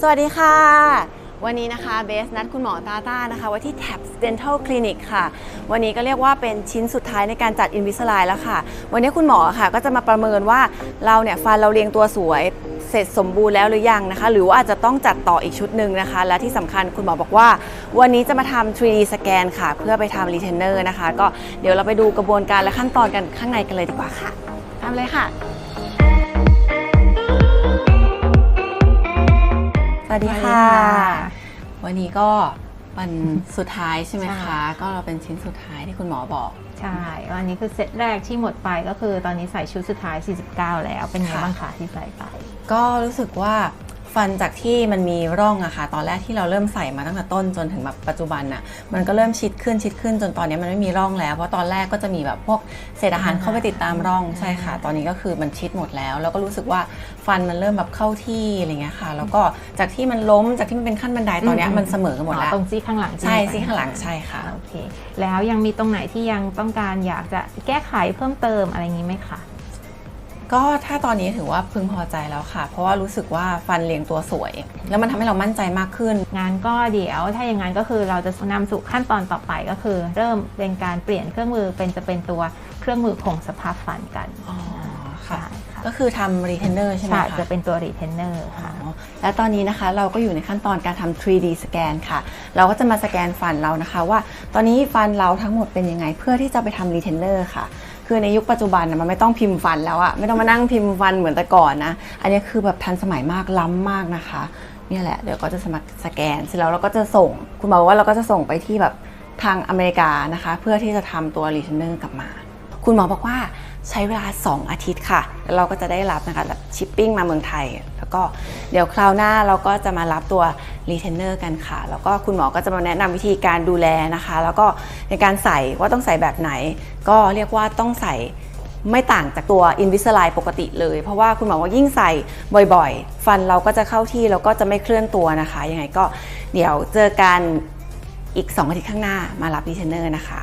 สวัสดีค่ะ วันนี้นะคะเบสนัดคุณหมอตาต้านะคะไว้ที่ Tabs Dental Clinic ค่ะ วันนี้ก็เรียกว่าเป็นชิ้นสุดท้ายในการจัด Invisalign แล้วค่ะ วันนี้คุณหมอค่ะ ก็จะมาประเมินว่าเราเนี่ยฟันเราเรียงตัวสวยเสร็จสมบูรณ์แล้วหรือยังนะคะ หรือว่าอาจจะต้องจัดต่ออีกชุดหนึ่งนะคะ และที่สำคัญคุณหมอบอกว่า วันนี้จะมาทำ 3D สแกนค่ะ เพื่อไปทำ Retainer นะคะ ก็เดี๋ยวเราไปดูกระบวนการและขั้นตอนกันข้างในกันเลยดีกว่าค่ะตามเลยค่ะ วัสดีค่ะวันนี้ก็วันสุดท้ายใช่ไหมใช่คะ ก็เราเป็นชิ้นสุดท้ายที่คุณหมอบอก ใช่ วันนี้คือเซตแรกที่หมดไปก็คือตอนนี้ใส่ชุดสุดท้าย 49 แล้ว เป็นไงค่ะบ้างคะที่ใส่ไป ก็รู้สึกว่า ฟันจากที่มันมีร่องอะค่ะ ตอนแรกที่เราเริ่มใส่มาตั้งแต่ต้นจนถึงแบบปัจจุบันน่ะมันก็เริ่มชิดขึ้นชิดขึ้นจนตอนนี้มันไม่มีร่องแล้ว เพราะตอนแรกก็จะมีแบบพวกเศษอาหารเข้าไปติดตามร่องใช่ค่ะ ตอนนี้ก็คือมันชิดหมดแล้ว แล้วก็รู้สึกว่าฟันมันเริ่มแบบเข้าที่อะไรเงี้ยค่ะ แล้วก็จากที่มันล้มจากที่มันเป็นขั้นบันไดตอนเนี้ยอืมมันเสมอกันหมดแล้วตรงซี่ข้างหลังใช่ไหมซี่ข้างหลังใช่ค่ะโอเคแล้วยังมีตรงไหนที่ยังต้องการอยากจะแก้ไขเพิ่มเติมอะไรอย่างนี้ไหมคะ ก็ถ้าตอนนี้ถือว่าพึงพอใจแล้วค่ะ เพราะว่ารู้สึกว่าฟันเรียงตัวสวย แล้วมันทำให้เรามั่นใจมากขึ้น งานก็เดี๋ยวถ้าอย่างนั้นก็คือเราจะนำสู่ขั้นตอนต่อไปก็คือ เริ่มเป็นการเปลี่ยนเครื่องมือเป็นจะเป็นตัวเครื่องมือคงสภาพฟันกันอ๋อค่ะใช่ค่ะก็คือทำรีเทนเนอร์ใช่ไหมใช่คะจะเป็นตัวรีเทนเนอร์อ๋ค่ะอและตอนนี้นะคะเราก็อยู่ในขั้นตอนการทำ 3D สแกนค่ะ เราก็จะมาสแกนฟันเรานะคะว่า ตอนนี้ฟันเราทั้งหมดเป็นยังไงเพื่อที่จะไปทำรีเทนเนอร์ค่ะ คือในยุคปัจจุบันนะมันไม่ต้องพิมพ์ฟันแล้วอะไม่ต้องมานั่งพิมพ์ฟันเหมือนแต่ก่อนนะ อันนี้คือแบบทันสมัยมากล้ำมากนะคะเนี่ยแหละเดี๋ยวก็จะสมัครสแกนเสร็จแล้วเราก็จะส่ง คุณหมอบอกว่าเราก็จะส่งไปที่แบบทางอเมริกานะคะ เพื่อที่จะทำตัวรีเทนเนอร์กลับมา คุณหมอบอกว่า ใช้เวลา 2 อาทิตย์ค่ะ แล้วเราก็จะได้รับนะคะแบบชิปปิ้งมาเมืองไทย แล้วก็เดี๋ยวคราวหน้าเราก็จะมารับตัวรีเทนเนอร์กันค่ะ แล้วก็คุณหมอก็จะมาแนะนำวิธีการดูแลนะคะ แล้วก็ในการใส่ว่าต้องใส่แบบไหน ก็เรียกว่าต้องใส่ไม่ต่างจากตัว Invisalign ปกติเลย เพราะว่าคุณหมอว่ายิ่งใส่บ่อยๆ ฟันเราก็จะเข้าที่แล้วก็จะไม่เคลื่อนตัวนะคะ ยังไงก็เดี๋ยวเจอกันอีก 2 อาทิตย์ข้างหน้ามารับรีเทนเนอร์นะคะ